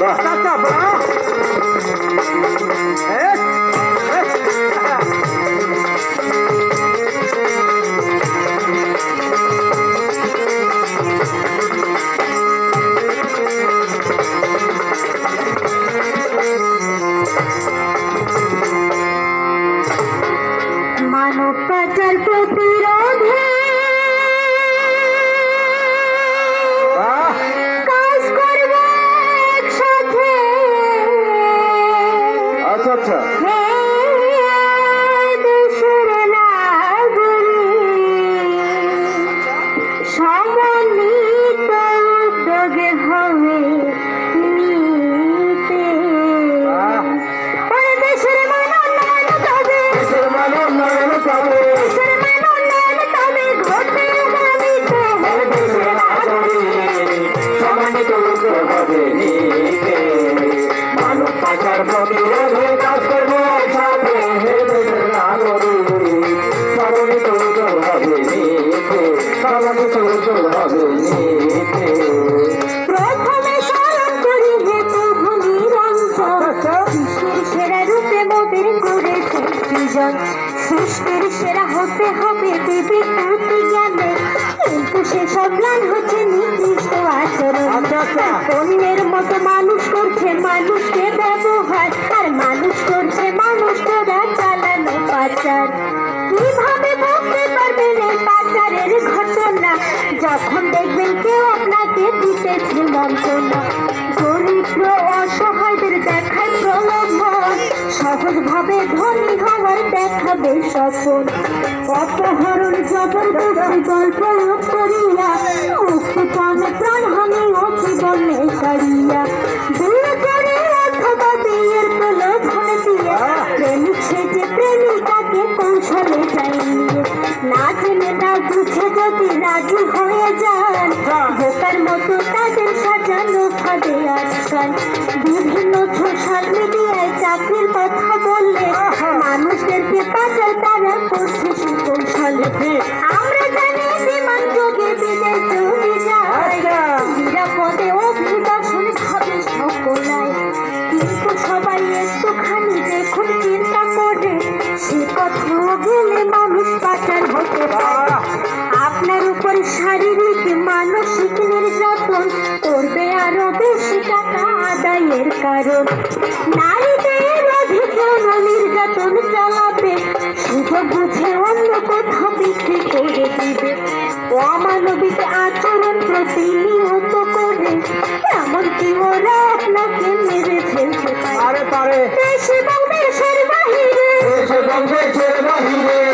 Tá, tá, tá, tá. সৃষ্টির সেরা হতে হবে বিবেক বুদ্ধি জ্ঞানে কিন্তু জ্ঞান হচ্ছে ঘটনা? যখন দেখবেন কেউ আপনাকে দিতেছে মন্ত্রণা দরিদ্র অসহায়দের দেখায় প্রলোভন সহজভাবে ধনী হওয়ার দেখাবে সফল অপহরণ জবরদস্তি গল্প করিয়া মুক্তিপণে প্রাণহানি ও জীবনে কারিয়া। বিয়ে হয়ে যান বোকার মতো তাদের সাজানো বিভিন্ন সোশ্যাল মিডিয়ায় চাকরির কথা বললে শারীরিক মানসিক নির্যাতন করবে আরও বেশি টাকা আদায়ের কারণ। নারীদের অধিকার নির্যাতন চালাবে সুযোগ বুঝে অন্য কোথাও বিক্রি করে দিবে। অমানবিক আচরণ প্রতিনিয়ত করে এমনকি ওরা আপনাকে মেরে ফেলতে পারে। দেশ এবং দেশের বাহিরে দেশ এবং দেশের বাহিরে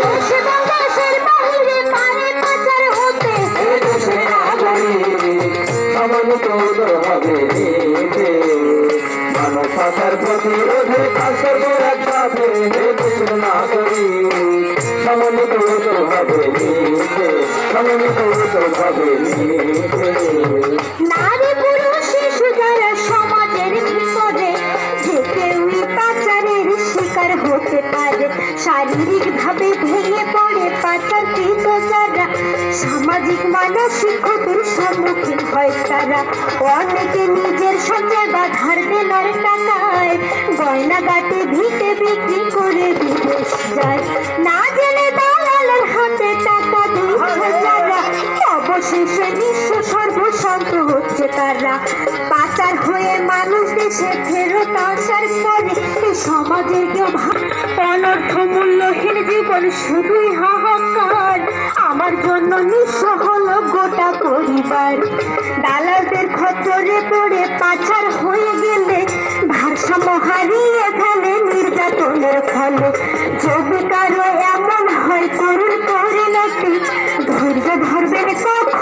শিকার হতে পারে শারীরিক ভাবে ভেঙে পড়ে পাচারকৃত যারা, সামাজিক মানসিক ক্ষতির সম্মুখীন হয় তারা। অনেকে নিজের সঞ্চয় বা ধার দেনার টাকায় গয়না গাটে ভিটে বিক্রি করে বিদেশ যায়। না জেনে দালালের হাতে টাকা দিচ্ছে যারা অবশেষে নিঃস্ব সর্বশান্ত হচ্ছে তারা। পাচার হয়ে মানুষ দেশে ফেরত আসার পরে এই সমাজের কেউ অনর্থ মূল্যহীন জীবন শুধুই হাহাকার। আমার জন্য নিঃস্ব হলো গোটা পরিবার। দালালদের খতরে পড়ে পাচার হয়ে ভারসাম্য হারিয়ে গেলে নির্যাতনের ফলে যদি কারও এমন হয় করুন পরিণতি ধৈর্য ধরবেন কখন?